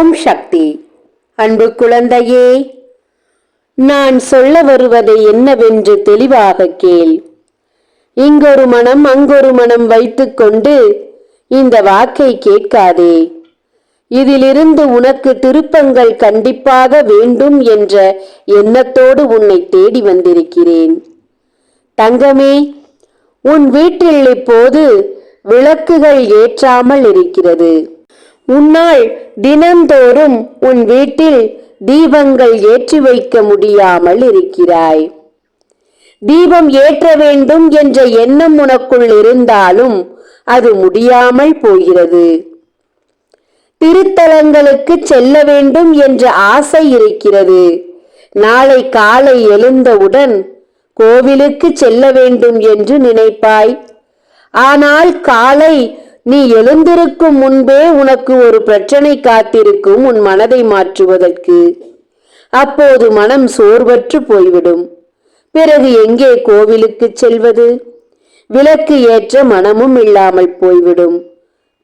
ஓம் சக்தி. அன்பு குழந்தையே நான் சொல்ல வருவதை என்னவென்று தெளிவாக கேள். இங்கொரு மனம் அங்கொரு மனம் வைத்துக்கொண்டு இந்த வாக்கை கேட்காதே. இதிலிருந்து உனக்கு திருப்பங்கள் கண்டிப்பாக வேண்டும் என்ற எண்ணத்தோடு உன்னை தேடி வந்திருக்கிறேன். தங்கமே உன் வீட்டில் இப்போது விளக்குகள் ஏற்றாமல் இருக்கிறது. உன்னால் தினந்தோறும் உன் வீட்டில் தீபங்கள் ஏற்றி வைக்க முடியாமல் இருக்கிறாய். தீபம் ஏற்ற வேண்டும் என்ற எண்ணம் உனக்குள் இருந்தாலும் அது முடியாமல் போகிறது. திருத்தலங்களுக்கு செல்ல வேண்டும் என்ற ஆசை இருக்கிறது. நாளை காலை எழுந்தவுடன் கோவிலுக்கு செல்ல வேண்டும் என்று நினைப்பாய். ஆனால் காலை நீ எழுந்திருக்கும் முன்பே உனக்கு ஒரு பிரச்சனை காத்திருக்கும் உன் மனதை மாற்றுவதற்கு. அப்போது மனம் சோர்வற்று போய்விடும். பிறகு எங்கே கோவிலுக்கு செல்வது? விளக்கு ஏற்ற மனமும் இல்லாமல் போய்விடும்.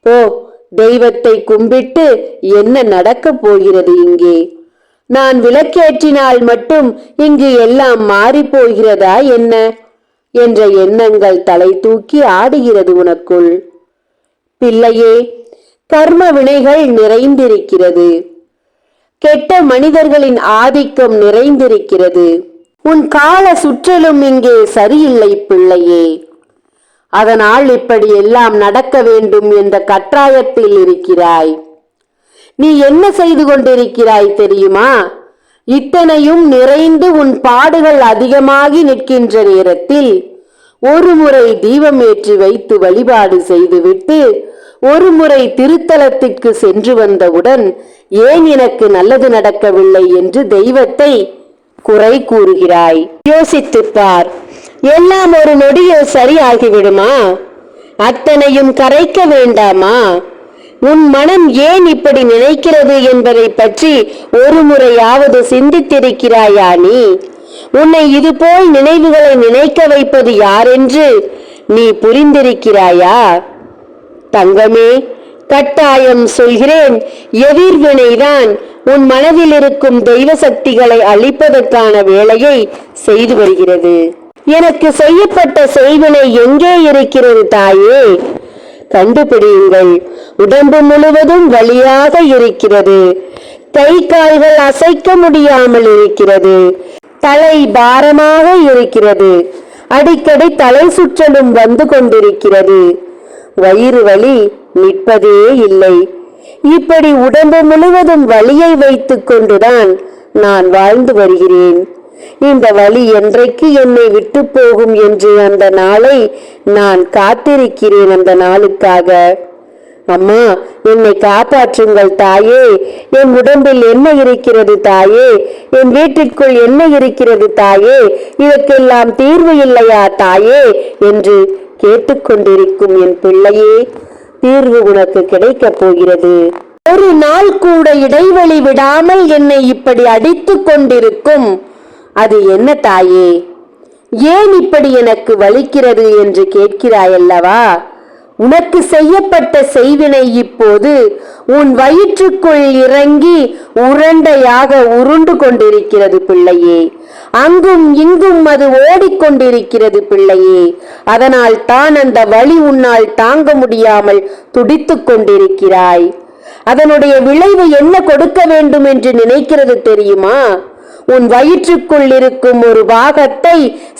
போ தெய்வத்தை கும்பிட்டு என்ன நடக்கப் போகிறது இங்கே? நான் விளக்கேற்றினால் மட்டும் இங்கு எல்லாம் மாறி போகிறதா என்ன? என்ற எண்ணங்கள் தலை தூக்கி ஆடுகிறது உனக்குள். பிள்ளையே கர்ம வினைகள் நிறைந்திருக்கிறது. கெட்ட மனிதர்களின் ஆதிக்கம் நிறைந்திருக்கிறது. உன் கால சுற்றலும் இங்கே சரியில்லை பிள்ளையே. அதனால் இப்படி எல்லாம் நடக்க வேண்டும் என்ற கட்டாயத்தில் இருக்கிறாய். நீ என்ன செய்து கொண்டிருக்கிறாய் தெரியுமா? இத்தனையும் நிறைந்து உன் பாடுகள் அதிகமாகி நிற்கின்ற நேரத்தில் ஒரு முறை தீபம் ஏற்றி வைத்து வழிபாடு செய்துவிட்டு ஒரு முறை சென்று வந்தவுடன் ஏன் எனக்கு நல்லது நடக்கவில்லை என்று தெய்வத்தை குறை கூறுகிறாய். யோசித்துப் பார் எல்லாம் ஒரு நொடியில் சரியாகிவிடுமா? அத்தனையும் கரைக்க வேண்டாமா? உன் மனம் ஏன் இப்படி நினைக்கிறது என்பதை பற்றி ஒரு முறையாவது சிந்தித்திருக்கிறாயா நீ? உன்னை இதுபோல் நினைவுகளை நினைக்க வைப்பது யாரென்று நீ புரிந்திருக்கிறாயா? தங்கமே கட்டாயம் சொல்கிறேன் எதிர்வினைதான் உன் மனதில் இருக்கும் தெய்வ சக்திகளை அழிப்பதற்கான வேலையை செய்து வருகிறது. எனக்கு செய்யப்பட்ட செய்வினை எங்கே இருக்கிறது தாயே? கண்டுபிடியுங்கள். உடம்பு முழுவதும் வழியாக இருக்கிறது. கை கால்கள் அசைக்க முடியாமல் இருக்கிறது. தலை பாரமாக இருக்கிறது. அடிக்கடி தலை சுற்றலும் வந்து கொண்டிருக்கிறது. வயிறு வலி நிற்பதே இல்லை. இப்படி உடம்பு முழுவதும் வலியை வைத்துக் கொண்டுதான் நான் வாழ்ந்து வருகிறேன். இந்த வலி என்றைக்கு என்னை விட்டு போகும் என்று அந்த நாளை நான் காத்திருக்கிறேன் அந்த நாளுக்காக. அம்மா என்னை காப்பாற்றுங்கள் தாயே. என் உடம்பில் என்ன இருக்கிறது தாயே? என் வீட்டிற்குள் என்ன இருக்கிறது தாயே? இதற்கெல்லாம் தீர்வு இல்லையா தாயே? என்று கேட்டுக்கொண்டிருக்கும் என் பிள்ளையே தீர்வு உனக்கு கிடைக்கப் போகிறது. ஒரு நாள் கூட இடைவெளி விடாமல் என்னை இப்படி அடித்துக் கொண்டிருக்கும். அது என்ன தாயே? ஏன் இப்படி எனக்கு வலிக்கிறது என்று கேட்கிறாயல்லவா? உனக்கு செய்யப்பட்ட செய்வினை இப்போது உன் வயிற்றுக்குள் இறங்கி உரண்டையாக உருண்டு கொண்டிருக்கிறது பிள்ளையே. அங்கும் இங்கும் அது ஓடிக்கொண்டிருக்கிறது பிள்ளையே. அதனால் தான் அந்த வழி உன்னால் தாங்க முடியாமல் துடித்துக் கொண்டிருக்கிறாய். அதனுடைய விளைவு என்ன கொடுக்க வேண்டும் என்று நினைக்கிறது தெரியுமா? உன் வயிற்றுக்குள் இருக்கும் ஒரு பாகத்தை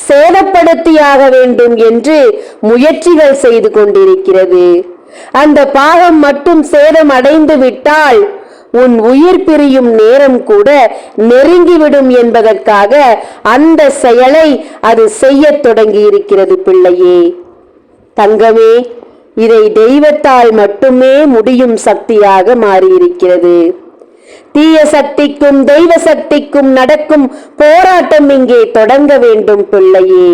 சேதப்படுத்தியாக வேண்டும் என்று முயற்சிகள் செய்து கொண்டிருக்கிறது. அந்த பாகம் மட்டும் சேதம் அடைந்து விட்டால் உன் உயிர் பிரியும் நேரம் கூட நெருங்கிவிடும் என்பதற்காக அந்த செயலை அது செய்யத் தொடங்கி இருக்கிறது பிள்ளையே. தங்கமே இதை தெய்வத்தால் மட்டுமே முடியும் சக்தியாக மாறியிருக்கிறது. தீய சக்திக்கும் தெய்வ சக்திக்கும் நடக்கும் போராட்டம் இங்கே தொடங்க வேண்டும் பிள்ளையே.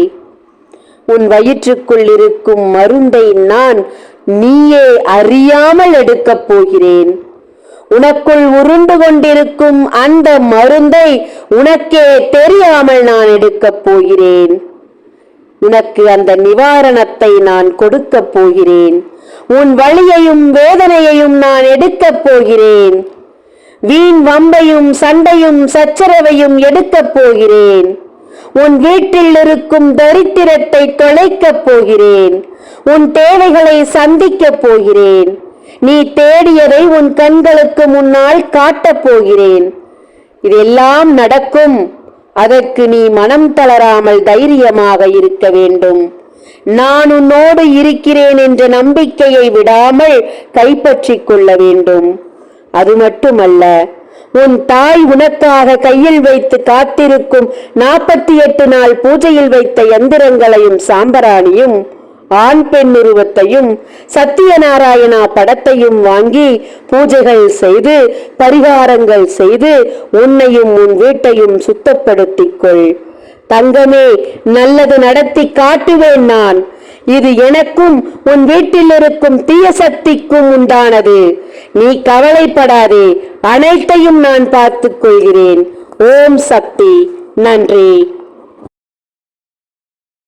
உன் வயிற்றுக்குள் இருக்கும் மருந்தை நான் நீயே அறியாமல் எடுக்கப் போகிறேன். உனக்குள் உருண்டு கொண்டிருக்கும் அந்த மருந்தை உனக்கே தெரியாமல் நான் எடுக்கப் போகிறேன். உனக்கு அந்த நிவாரணத்தை நான் கொடுக்கப் போகிறேன். உன் வழியையும் வேதனையையும் நான் எடுக்கப் போகிறேன். வீண் வம்பையும் சண்டையும் சச்சரவையும் எடுக்கப் போகிறேன். உன் வீட்டில் இருக்கும் தரித்திரத்தை தொலைக்கப் போகிறேன். உன் தேவைகளை சந்திக்கப் போகிறேன். நீ தேடியதை உன் கண்களுக்கு முன்னால் காட்டப் போகிறேன். இதெல்லாம் நடக்கும். அதற்கு நீ மனம் தளராமல் தைரியமாக இருக்க வேண்டும். நான் உன்னோடு இருக்கிறேன் என்ற நம்பிக்கையை விடாமல் கைப்பற்றிக் கொள்ள வேண்டும். அது மட்டுமல்ல உன் தாய் உனக்காக கையில் வைத்து காத்திருக்கும் நாற்பத்தி எட்டு நாள் பூஜையில் வைத்த எந்திரங்களையும் சாம்பராணியும் ஆண் பெண் உருவத்தையும் சத்தியநாராயணா படத்தையும் வாங்கி பூஜைகள் செய்து பரிகாரங்கள் செய்து உன்னையும் உன் வீட்டையும் சுத்தப்படுத்திக் கொள் தங்கமே நல்லது நடத்தி காட்டுவேன் நான். இது எனக்கும் உன் வீட்டில் இருக்கும் தீய சக்திக்கும் உண்டானது. நீ கவலைப்படாதே அனைத்தையும் நான் பார்த்துக் கொள்கிறேன். ஓம் சக்தி. நன்றி.